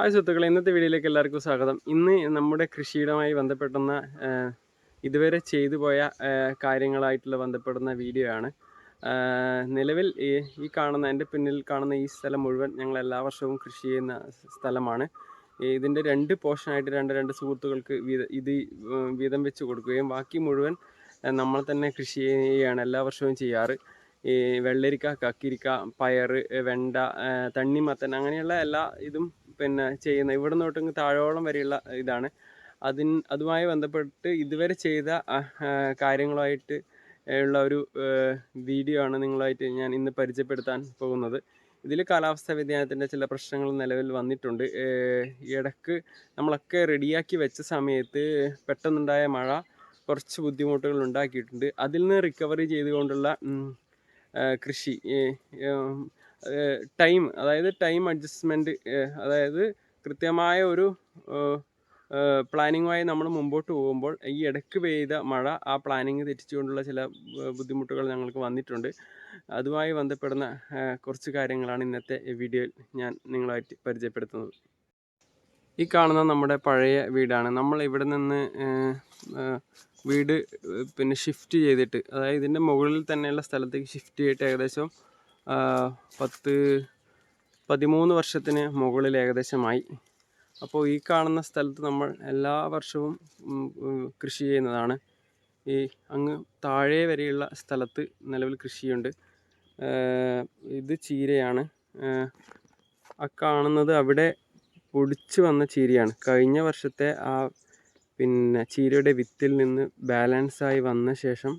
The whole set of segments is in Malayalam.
ഹായ് സുഹൃത്തുക്കളെ ഇന്നത്തെ വീഡിയോയിലേക്ക് എല്ലാവർക്കും സ്വാഗതം. ഇന്ന് നമ്മുടെ കൃഷിയിടമായി ബന്ധപ്പെട്ടുന്ന ഇതുവരെ ചെയ്തു പോയ കാര്യങ്ങളായിട്ടുള്ള ബന്ധപ്പെടുന്ന വീഡിയോ ആണ്. നിലവിൽ ഈ കാണുന്ന എന്റെ പിന്നിൽ കാണുന്ന ഈ സ്ഥലം മുഴുവൻ ഞങ്ങൾ എല്ലാ വർഷവും കൃഷി ചെയ്യുന്ന സ്ഥലമാണ്. ഇതിന്റെ രണ്ട് പോർഷനായിട്ട് രണ്ട് രണ്ട് സുഹൃത്തുക്കൾക്ക് ഇത് വീതം വെച്ച് കൊടുക്കുകയും ബാക്കി മുഴുവൻ നമ്മൾ തന്നെ കൃഷി ചെയ്യുകയാണ് എല്ലാ വർഷവും ചെയ്യാറ്. ഈ വെള്ളരിക്ക കക്കിരിക്ക പയർ വെണ്ട തണ്ണിമത്തൻ അങ്ങനെയുള്ള എല്ലാ ഇതും പിന്നെ ചെയ്യുന്ന ഇവിടെ നിന്നോട്ട് താഴോളം വരെയുള്ള ഇതാണ്. അതിൻ അതുമായി ബന്ധപ്പെട്ട് ഇതുവരെ ചെയ്ത കാര്യങ്ങളുമായിട്ട് ഉള്ള ഒരു വീഡിയോ ആണ് നിങ്ങളായിട്ട് ഞാൻ ഇന്ന് പരിചയപ്പെടുത്താൻ പോകുന്നത്. ഇതിൽ കാലാവസ്ഥാ വ്യതിയാനത്തിന്റെ ചില പ്രശ്നങ്ങൾ നിലവിൽ വന്നിട്ടുണ്ട്. ഇടയ്ക്ക് നമ്മളൊക്കെ റെഡിയാക്കി വെച്ച സമയത്ത് പെട്ടെന്നുണ്ടായ മഴ കുറച്ച് ബുദ്ധിമുട്ടുകൾ ഉണ്ടാക്കിയിട്ടുണ്ട്. അതിൽ നിന്ന് റിക്കവറി ചെയ്തുകൊണ്ടുള്ള കൃഷി ടൈം അതായത് ടൈം അഡ്ജസ്റ്റ്മെന്റ് അതായത് കൃത്യമായ ഒരു പ്ലാനിങ്ങുമായി നമ്മൾ മുമ്പോട്ട് പോകുമ്പോൾ ഈ ഇടയ്ക്ക് പെയ്ത മഴ ആ പ്ലാനിങ് തെറ്റിച്ചുകൊണ്ടുള്ള ചില ബുദ്ധിമുട്ടുകൾ ഞങ്ങൾക്ക് വന്നിട്ടുണ്ട്. അതുമായി ബന്ധപ്പെടുന്ന കുറച്ച് കാര്യങ്ങളാണ് ഇന്നത്തെ വീഡിയോയിൽ ഞാൻ നിങ്ങളായിട്ട് പരിചയപ്പെടുത്തുന്നത്. ഈ കാണുന്ന നമ്മുടെ പഴയ വീടാണ്. നമ്മൾ ഇവിടെ നിന്ന് വീട് പിന്നെ ഷിഫ്റ്റ് ചെയ്തിട്ട് അതായത് ഇതിന്റെ മുകളിൽ തന്നെയുള്ള സ്ഥലത്തേക്ക് ഷിഫ്റ്റ് ചെയ്തിട്ട് ഏകദേശം പത്ത് പതിമൂന്ന് വർഷത്തിന് മുകളിൽ ഏകദേശമായി. അപ്പോൾ ഈ കാണുന്ന സ്ഥലത്ത് നമ്മൾ എല്ലാ വർഷവും കൃഷി ചെയ്യുന്നതാണ്. ഈ അങ്ങ് താഴെ വരെയുള്ള സ്ഥലത്ത് നിലവിൽ കൃഷിയുണ്ട്. ഇത് ചീരയാണ്. ആ കാണുന്നത് അവിടെ പൊടിച്ച് വന്ന ചീരയാണ്. കഴിഞ്ഞ വർഷത്തെ ആ പിന്നെ ചീരയുടെ വിത്തിൽ നിന്ന് ബാലൻസായി വന്ന ശേഷം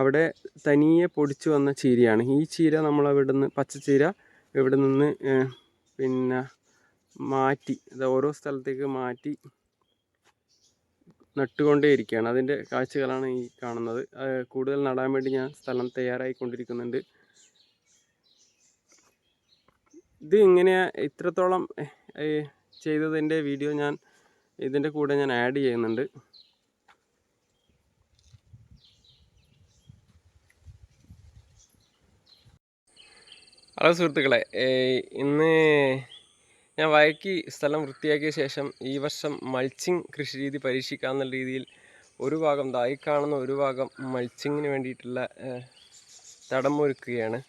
അവിടെ തനിയെ പൊടിച്ചു വന്ന ചീരയാണ്. ഈ ചീര നമ്മൾ അവിടെ നിന്ന് പച്ചച്ചീര ഇവിടെ നിന്ന് പിന്നെ മാറ്റി അത് ഓരോ സ്ഥലത്തേക്ക് മാറ്റി നട്ടുകൊണ്ടേയിരിക്കുകയാണ് അതിന്റെ കാഴ്ചകളാണ് ഈ കാണുന്നത്. കൂടുതൽ നടാൻ വേണ്ടി ഞാൻ സ്ഥലം തയ്യാറായിക്കൊണ്ടിരിക്കുന്നുണ്ട്. ഇത് ഇങ്ങനെ ഇത്രത്തോളം ചെയ്തതിന്റെ വീഡിയോ ഞാൻ ഇതിന്റെ കൂടെ ഞാൻ ആഡ് ചെയ്യുന്നുണ്ട്. ഹലോ സുഹൃത്തുക്കളെ ഇന്ന് ഞാൻ വയക്കി സ്ഥലം വൃത്തിയാക്കിയ ശേഷം ഈ വർഷം മൾച്ചിങ് കൃഷി രീതി പരീക്ഷിക്കാമെന്നുള്ള രീതിയിൽ ഒരു ഭാഗം തായി കാണുന്ന ഒരു ഭാഗം മൾച്ചിങ്ങിന് വേണ്ടിയിട്ടുള്ള തടം ഒരുക്കുകയാണ്.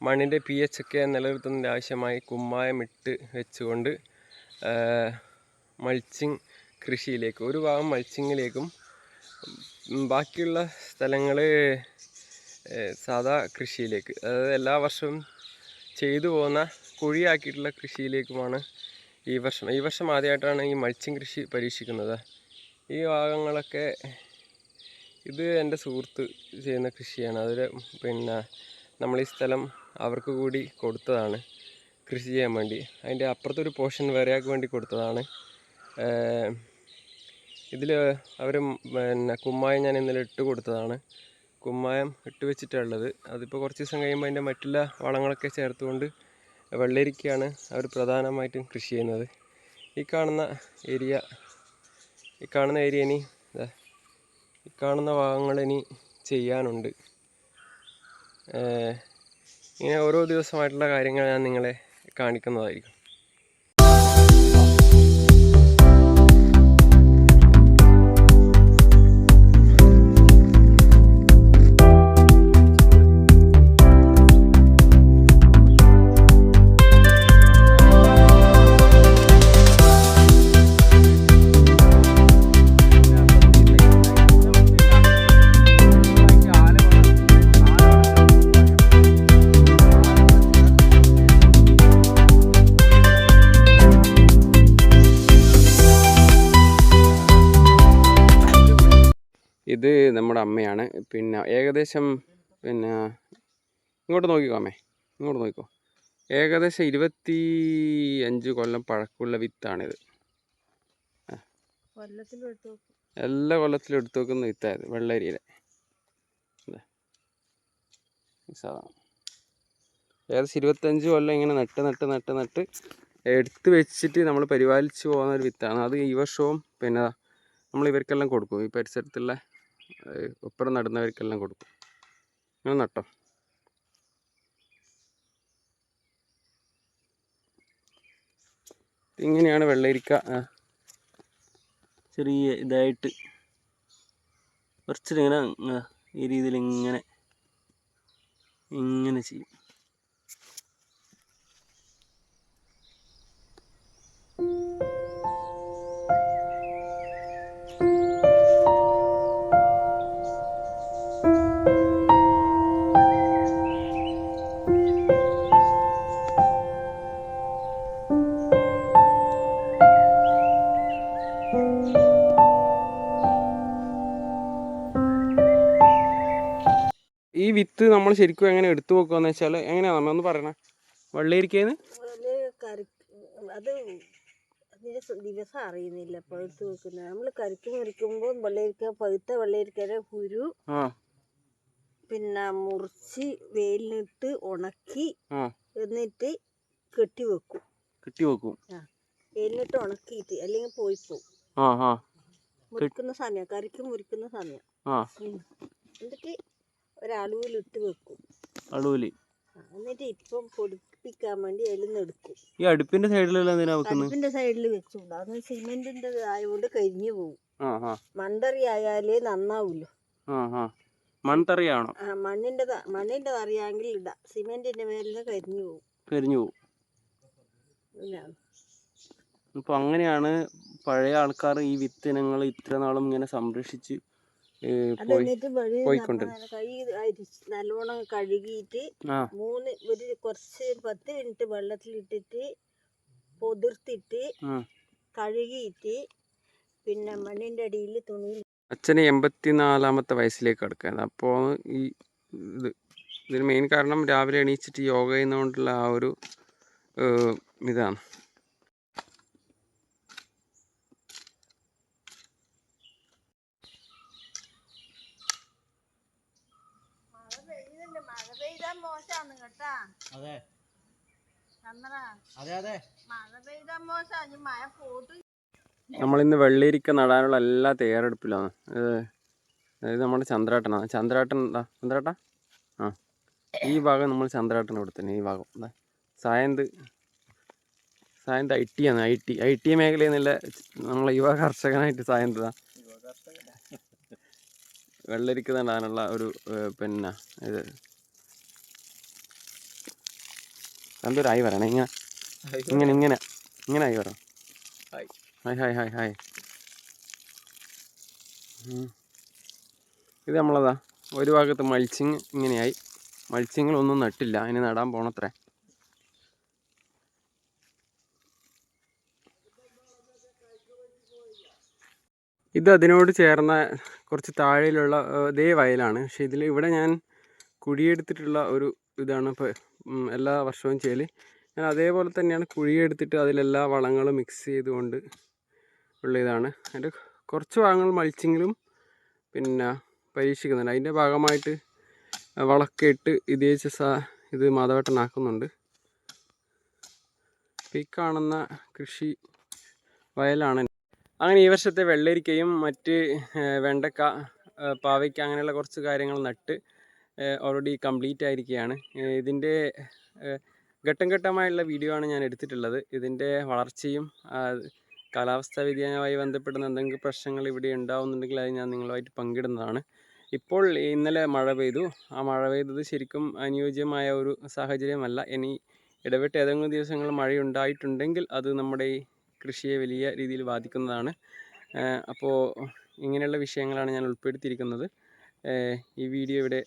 മണ്ണിന്റെ പി എച്ച് ഒക്കെ നിലനിർത്തുന്നതിന്റെ ആവശ്യമായി കുമ്മായം ഇട്ട് വെച്ചുകൊണ്ട് മൾച്ചിങ് കൃഷിയിലേക്ക് ഒരു ഭാഗം മൾച്ചിങ്ങിലേക്കും ബാക്കിയുള്ള സ്ഥലങ്ങൾ സാധാ കൃഷിയിലേക്ക്. അതായത് എല്ലാ വർഷവും ചെയ്തു പോകുന്ന കുഴിയാക്കിയിട്ടുള്ള കൃഷിയിലേക്കുമാണ് ഈ വർഷം. ഈ വർഷം ആദ്യമായിട്ടാണ് ഈ മൾച്ചിങ് കൃഷി പരീക്ഷിക്കുന്നത്. ഈ ഭാഗങ്ങളൊക്കെ ഇത് എന്റെ സുഹൃത്ത് ചെയ്യുന്ന കൃഷിയാണ്. അതിൽ പിന്നെ നമ്മൾ ഈ സ്ഥലം അവർക്ക് കൂടി കൊടുത്തതാണ് കൃഷി ചെയ്യാൻ വേണ്ടി. അതിന്റെ അപ്പുറത്തൊരു പോർഷൻ വേറെയാൾക്ക് വേണ്ടി കൊടുത്തതാണ്. ഇതിൽ അവർ പിന്നെ കുമ്മായം ഞാൻ ഇന്നലെ ഇട്ട് കൊടുത്തതാണ്. കുമ്മായം ഇട്ട് വെച്ചിട്ടുള്ളത്. അതിപ്പോൾ കുറച്ച് ദിവസം കഴിയുമ്പോൾ അതിന്റെ മറ്റുള്ള വളങ്ങളൊക്കെ ചേർത്തുകൊണ്ട് വെള്ളരിക്കയാണ് അവർ പ്രധാനമായിട്ടും കൃഷി ചെയ്യുന്നത്. ഈ കാണുന്ന ഏരിയ ഈ കാണുന്ന ഏരിയ ഇനി ഈ കാണുന്ന ഭാഗങ്ങൾ ഇനി ചെയ്യാനുണ്ട്. ഇങ്ങനെ ഓരോ ദിവസമായിട്ടുള്ള കാര്യങ്ങൾ ഞാൻ നിങ്ങളെ കാണിക്കുന്നതായിരിക്കും. പിന്നെ ഏകദേശം പിന്നെ ഇങ്ങോട്ട് നോക്കിക്കോമേ ഇങ്ങോട്ട് നോക്കിക്കോ ഏകദേശം ഇരുപത്തി അഞ്ച് കൊല്ലം പഴക്കമുള്ള വിത്താണിത്. എല്ലാ കൊല്ലത്തിലും എടുത്തു വെക്കുന്ന വിത്തായത് വെള്ളരിയിലെ. സാധനം ഏകദേശം ഇരുപത്തഞ്ച് കൊല്ലം ഇങ്ങനെ നട്ട് നട്ട് നട്ട് നട്ട് എടുത്ത് വെച്ചിട്ട് നമ്മൾ പരിപാലിച്ച് പോകുന്ന ഒരു വിത്താണ്. അത് ഈ വർഷവും പിന്നെ നമ്മൾ ഇവർക്കെല്ലാം കൊടുക്കും. ഈ പരിസരത്തുള്ള ഒപ്പരം നടുന്നവർക്കെല്ലാം കൊടുക്കും. അങ്ങനെ നട്ടോ. ഇങ്ങനെയാണ് വെള്ളരിക്ക ചെറിയ ഇതായിട്ട് കുറച്ചിങ്ങനെ ഈ രീതിയിൽ ഇങ്ങനെ ഇങ്ങനെ ചെയ്യും. വിത്ത് നമ്മൾ ശരിക്കും എങ്ങനെ എടുത്തു വെക്കുകയെന്ന് വെച്ചാൽ എങ്ങനെയാണ് നമ്മൾ ഒന്ന് പറയണേ. വെള്ളരിക്കേന്ന് അത് ദിവസം അറിയുന്നില്ല പഴുത്ത് വെക്കുന്നത് നമ്മൾ കരിക്ക് മുറിക്കുമ്പോൾ വെള്ളരിക്ക പഴുത്ത വെള്ളരിക്കയുടെ കുരു പിന്നെ മുറിച്ച് വെയിലിട്ട് ഉണക്കി എന്നിട്ട് കെട്ടി വെക്കും. കെട്ടി വെക്കും. വെയിലിട്ട് ഉണക്കിയിട്ട് അല്ലെങ്കിൽ പോയി പോകും മുറിക്കുന്ന സമയം കറിക്ക് മുറിക്കുന്ന സമയം. എന്നിട്ട് ഒരളവിലിട്ട് വെക്കും അളവിൽ എന്നിട്ട് ഇപ്പം പൊടിപ്പിക്കാൻ വേണ്ടി അതിൽ എടുക്കും ഈ അടുപ്പിന്റെ സൈഡിലല്ല എന്തിനാ വെക്കുന്നത് അടുപ്പിന്റെ സൈഡിൽ വെച്ചുകൂടാ അത് സിമെന്റിന്റെ ആയതുകൊണ്ട് കരിഞ്ഞു പോകും മണ്ടറി ആയാലേ നന്നാവൂല്ലോ മൺതറിയാണോ ആ. മണ്ണിന്റെ മണ്ണിന്റെ തറിയാണെങ്കിൽ ഇടാം. സിമെന്റിന്റെ മേലിൽ കരിഞ്ഞു പോകും കരിഞ്ഞു പോകും ഇതാണ്. അങ്ങനെയാണ് പഴയ ആൾക്കാർ ഈ വിത്തിനങ്ങൾ ഇത്ര നാളും ഇങ്ങനെ സംരക്ഷിച്ച് നല്ലോണം കഴുകിയിട്ട് മൂന്ന് ഒരു കുറച്ച് പത്ത് മിനിറ്റ് വെള്ളത്തിലിട്ടിട്ട് പൊതിർത്തിട്ട് കഴുകിയിട്ട് പിന്നെ മണ്ണിന്റെ അടിയിൽ തുണിയിൽ അച്ഛന് എൺപത്തിനാലാമത്തെ വയസ്സിലേക്ക് അടുക്കാൻ അപ്പോൾ ഈ ഇത് ഇതിന് മെയിൻ കാരണം രാവിലെ എണീച്ചിട്ട് യോഗ ചെയ്യുന്നതുകൊണ്ടുള്ള ആ ഒരു ഇതാണ് മഴ പെയ്യുന്നുണ്ട് മഴ പെയ്താൽ മോശമാണ് കേട്ടാ അതെ. അതെ അതെ. നമ്മളിന്ന് വെള്ളിരിക്ക നടാനുള്ള എല്ലാ തയ്യാറെടുപ്പിലാണ് അതായത് നമ്മുടെ ചന്ദ്രാട്ടനാണ് ചന്ദ്രാട്ടൻ എന്താ? ചന്ദ്രാട്ട? ആ. ഈ ഭാഗം നമ്മൾ ചന്ദ്രാട്ടൻ കൊടുത്തന്നെ ഈ ഭാഗം. എന്താ സായന്ത്. സായന്ത് ഐ ടി ആണ്. ഐ ടി ഐ ടി മേഖലയിൽ നിന്നുള്ള നമ്മളെ യുവ കർഷകനായിട്ട് സായന്ത് ദാ. വെള്ളരിക്ക നടാനുള്ള ഒരു പിന്നെ ഇത് എന്തൊരു ആയി വരണേ. ഇങ്ങനെ ഇങ്ങനെ ഇങ്ങനെ ഇങ്ങനെ ആയി വരണം. ഹായ്. ഹായ് ഹായ് ഹായ് ഇത് നമ്മളതാ ഒരു ഭാഗത്ത് മൾച്ചിങ് ഇങ്ങനെയായി. മൾച്ചിങ്ങിലൊന്നും നട്ടില്ല. അതിന് നടാൻ പോണത്രേ. ഇത് അതിനോട് ചേർന്ന കുറച്ച് താഴെയിലുള്ള ഇതേ വയലാണ്. പക്ഷെ ഇതിൽ ഇവിടെ ഞാൻ കുഴിയെടുത്തിട്ടുള്ള ഒരു ഇതാണ് ഇപ്പോൾ എല്ലാ വർഷവും ചെയ്യൽ ഞാൻ അതേപോലെ തന്നെയാണ് കുഴിയെടുത്തിട്ട് അതിലെല്ലാ വളങ്ങളും മിക്സ് ചെയ്തുകൊണ്ട് ഉള്ള ഇതാണ് അതിന്റെ കുറച്ച് ഭാഗങ്ങൾ മൾച്ചിങ്ങിലും പിന്നെ പരീക്ഷിക്കുന്നുണ്ട്. അതിന്റെ ഭാഗമായിട്ട് വളക്കെ ഇട്ട് ഇതേ സാ ഇത് മാധവട്ടനാക്കുന്നുണ്ട് ഈ കാണുന്ന കൃഷി വയലാണ്. അങ്ങനെ ഈ വർഷത്തെ വെള്ളരിക്കയും മറ്റ് വെണ്ടക്ക പാവയ്ക്ക അങ്ങനെയുള്ള കുറച്ച് കാര്യങ്ങൾ നട്ട് ഓൾറെഡി കംപ്ലീറ്റ് ആയിരിക്കുകയാണ് ഇതിന്റെ ഘട്ടം ഘട്ടമായുള്ള വീഡിയോ ആണ് ഞാൻ എടുത്തിട്ടുള്ളത്. ഇതിന്റെ വളർച്ചയും കാലാവസ്ഥാ വ്യതിയാനവുമായി ബന്ധപ്പെടുന്ന എന്തെങ്കിലും പ്രശ്നങ്ങൾ ഇവിടെ ഉണ്ടാവുന്നുണ്ടെങ്കിൽ അത് ഞാൻ നിങ്ങളുമായിട്ട് പങ്കിടുന്നതാണ്. ഇപ്പോൾ ഇന്നലെ മഴ പെയ്തു. ആ മഴ പെയ്തത് ശരിക്കും അനുയോജ്യമായ ഒരു സാഹചര്യമല്ല. ഇനി ഇടവിട്ട് ഏതെങ്കിലും ദിവസങ്ങൾ മഴയുണ്ടായിട്ടുണ്ടെങ്കിൽ അത് നമ്മുടെ ഈ കൃഷിയെ വലിയ രീതിയിൽ ബാധിക്കുന്നതാണ്. അപ്പോൾ ഇങ്ങനെയുള്ള വിഷയങ്ങളാണ് ഞാൻ ഉൾപ്പെടുത്തിയിരിക്കുന്നത്. ഈ വീഡിയോ ഇവിടെ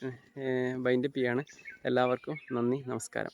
ബൈൻഡപ്പ് ചെയ്യാണ്. എല്ലാവർക്കും നന്ദി നമസ്കാരം.